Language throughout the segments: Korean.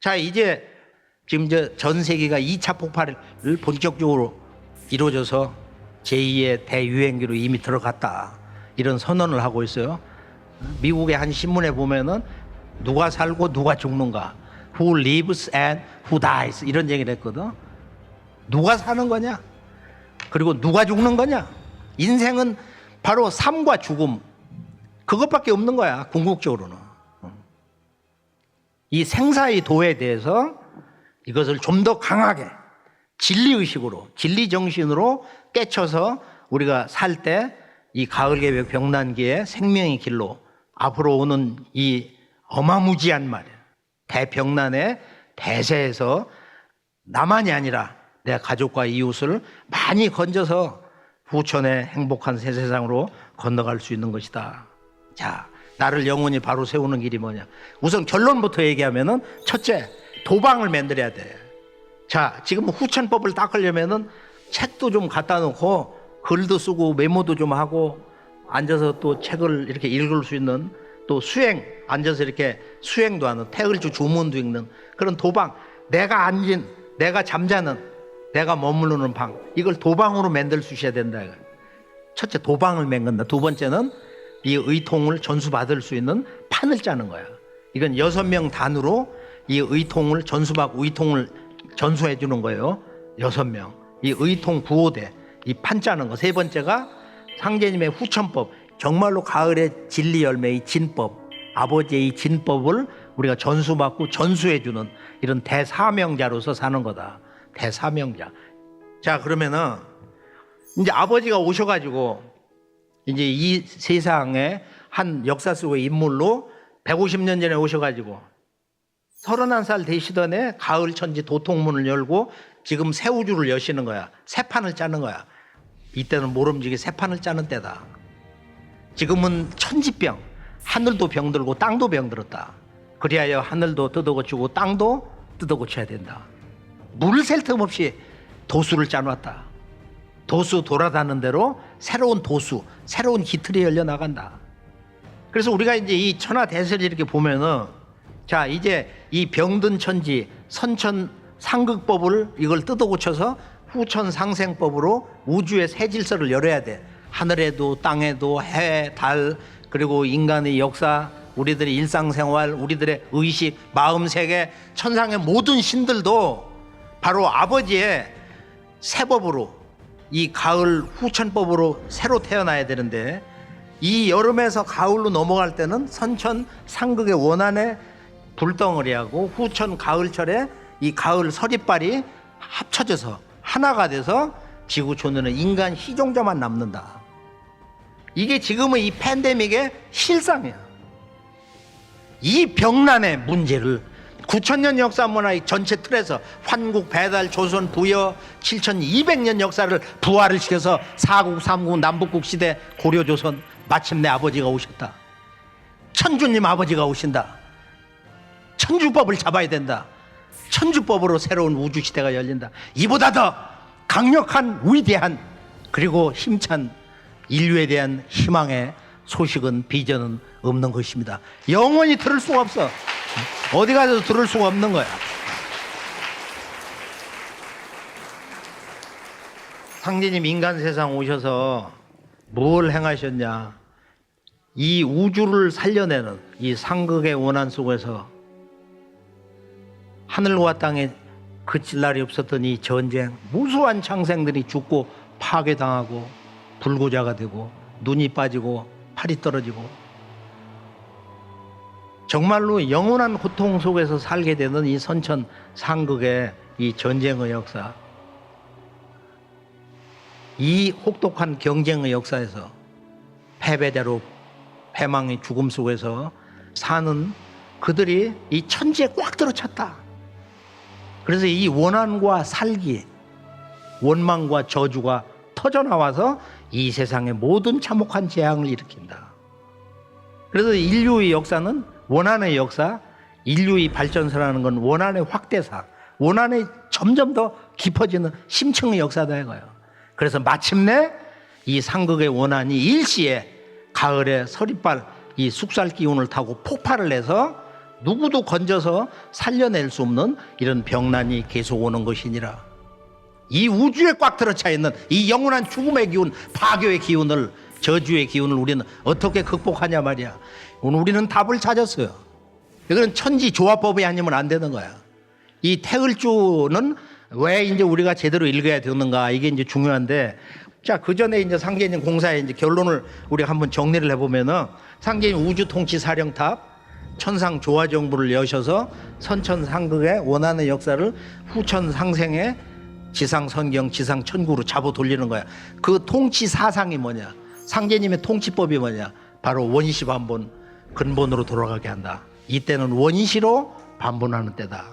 자, 이제 지금 이제 전 세계가 2차 폭발을 본격적으로 이루어져서 제2의 대유행기로 이미 들어갔다. 이런 선언을 하고 있어요. 미국의 한 신문에 보면은 누가 살고 누가 죽는가. Who lives and who dies. 이런 얘기를 했거든. 누가 사는 거냐? 그리고 누가 죽는 거냐? 인생은 바로 삶과 죽음. 그것밖에 없는 거야, 궁극적으로는. 이 생사의 도에 대해서 이것을 좀 더 강하게 진리의식으로, 진리정신으로 깨쳐서 우리가 살 때 이 가을 계획 병난기의 생명의 길로 앞으로 오는 이 어마무지한 말, 대병난의 대세에서 나만이 아니라 내 가족과 이웃을 많이 건져서 후천의 행복한 새 세상으로 건너갈 수 있는 것이다. 자, 나를 영원히 바로 세우는 길이 뭐냐? 우선 결론부터 얘기하면은 첫째, 도방을 만들어야 돼. 자, 지금 후천법을 닦으려면은 책도 좀 갖다 놓고 글도 쓰고 메모도 좀 하고 앉아서 또 책을 이렇게 읽을 수 있는 또 수행 앉아서 이렇게 수행도 하는 태을주 주문도 읽는 그런 도방 내가 앉은 내가 잠자는 내가 머무르는 방 이걸 도방으로 만들 수 있어야 된다. 첫째 도방을 맹건다 두 번째는 이 의통을 전수받을 수 있는 판을 짜는 거야. 이건 여섯 명 단으로 이 의통을 전수받고 의통을 전수해 주는 거예요. 여섯 명 이 의통 구호대 이 판 짜는 거. 세 번째가 상제님의 후천법. 정말로 가을의 진리 열매의 진법 아버지의 진법을 우리가 전수받고 전수해 주는 이런 대사명자로서 사는 거다. 대사명자. 자 그러면은 이제 아버지가 오셔 가지고 이제 이 세상에 한 역사 속의 인물로 150년 전에 오셔가지고 31살 되시던 해 가을 천지 도통문을 열고 지금 새 우주를 여시는 거야. 새 판을 짜는 거야. 이때는 모름지기 새 판을 짜는 때다. 지금은 천지병, 하늘도 병들고 땅도 병들었다. 그리하여 하늘도 뜯어고치고 땅도 뜯어고쳐야 된다. 물을 셀 틈 없이 도수를 짜놨다. 도수 돌아다는 대로 새로운 도수, 새로운 기틀이 열려 나간다. 그래서 우리가 이제 이 천하 대세를 이렇게 보면은 자 이제 이 병든 천지 선천 상극법을 이걸 뜯어 고쳐서 후천 상생법으로 우주의 새 질서를 열어야 돼. 하늘에도 땅에도 해, 달 그리고 인간의 역사, 우리들의 일상생활, 우리들의 의식, 마음 세계, 천상의 모든 신들도 바로 아버지의 새 법으로 이 가을 후천법으로 새로 태어나야 되는데 이 여름에서 가을로 넘어갈 때는 선천 상극의 원한의 불덩어리하고 후천 가을철에 이 가을 서리빨이 합쳐져서 하나가 돼서 지구촌에는 인간 희종자만 남는다. 이게 지금의 이 팬데믹의 실상이야. 이 병난의 문제를 9천년 역사 문화의 전체 틀에서 환국, 배달, 조선, 부여 7,200년 역사를 부활을 시켜서 사국, 삼국, 남북국 시대, 고려, 조선 마침내 아버지가 오셨다. 천주님 아버지가 오신다. 천주법을 잡아야 된다. 천주법으로 새로운 우주 시대가 열린다. 이보다 더 강력한 위대한 그리고 힘찬 인류에 대한 희망의 소식은 비전은 없는 것입니다. 영원히 들을 수가 없어. 어디 가서 들을 수가 없는 거야. 상제님 인간 세상 오셔서 뭘 행하셨냐? 이 우주를 살려내는 이 상극의 원한 속에서 하늘과 땅에 그칠 날이 없었던 이 전쟁, 무수한 창생들이 죽고 파괴당하고 불구자가 되고 눈이 빠지고 팔이 떨어지고 정말로 영원한 고통 속에서 살게 되는 이 선천 상극의 이 전쟁의 역사, 이 혹독한 경쟁의 역사에서 패배자로 패망의 죽음 속에서 사는 그들이 이 천지에 꽉 들어찼다. 그래서 이 원한과 살기, 원망과 저주가 터져 나와서 이 세상의 모든 참혹한 재앙을 일으킨다. 그래서 인류의 역사는 원한의 역사, 인류의 발전사라는 건 원한의 확대사, 원한의 점점 더 깊어지는 심층의 역사다 이거예요. 그래서 마침내 이 상극의 원한이 일시에 가을에 서리빨 이 숙살 기운을 타고 폭발을 해서 누구도 건져서 살려낼 수 없는 이런 병난이 계속 오는 것이니라. 이 우주에 꽉 들어차 있는 이 영원한 죽음의 기운, 파괴의 기운을 저주의 기운을 우리는 어떻게 극복하냐 말이야. 오늘 우리는 답을 찾았어요. 이거는 천지 조화법이 아니면 안 되는 거야. 이 태을주는 왜 이제 우리가 제대로 읽어야 되는가 이게 이제 중요한데 자 그 전에 이제 상계님 공사의 이제 결론을 우리가 한번 정리를 해보면은 상계님 우주 통치 사령탑 천상 조화 정부를 여셔서 선천 상극의 원하는 역사를 후천 상생의 지상 선경 지상 천구로 잡아 돌리는 거야. 그 통치 사상이 뭐냐? 상계님의 통치법이 뭐냐? 바로 원시 반본 근본으로 돌아가게 한다. 이때는 원시로 반본하는 때다.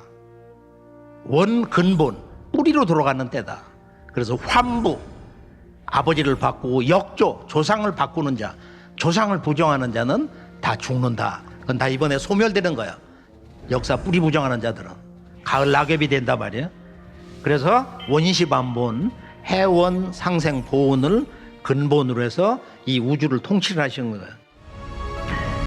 원 근본 뿌리로 돌아가는 때다. 그래서 환부 아버지를 바꾸고 역조 조상을 바꾸는 자, 조상을 부정하는 자는 다 죽는다. 그건 다 이번에 소멸되는 거야. 역사 뿌리 부정하는 자들은 가을 낙엽이 된다 말이야. 그래서 원시 반본 해원 상생 보온을 근본으로 해서 이 우주를 통치를 하시는 거예요.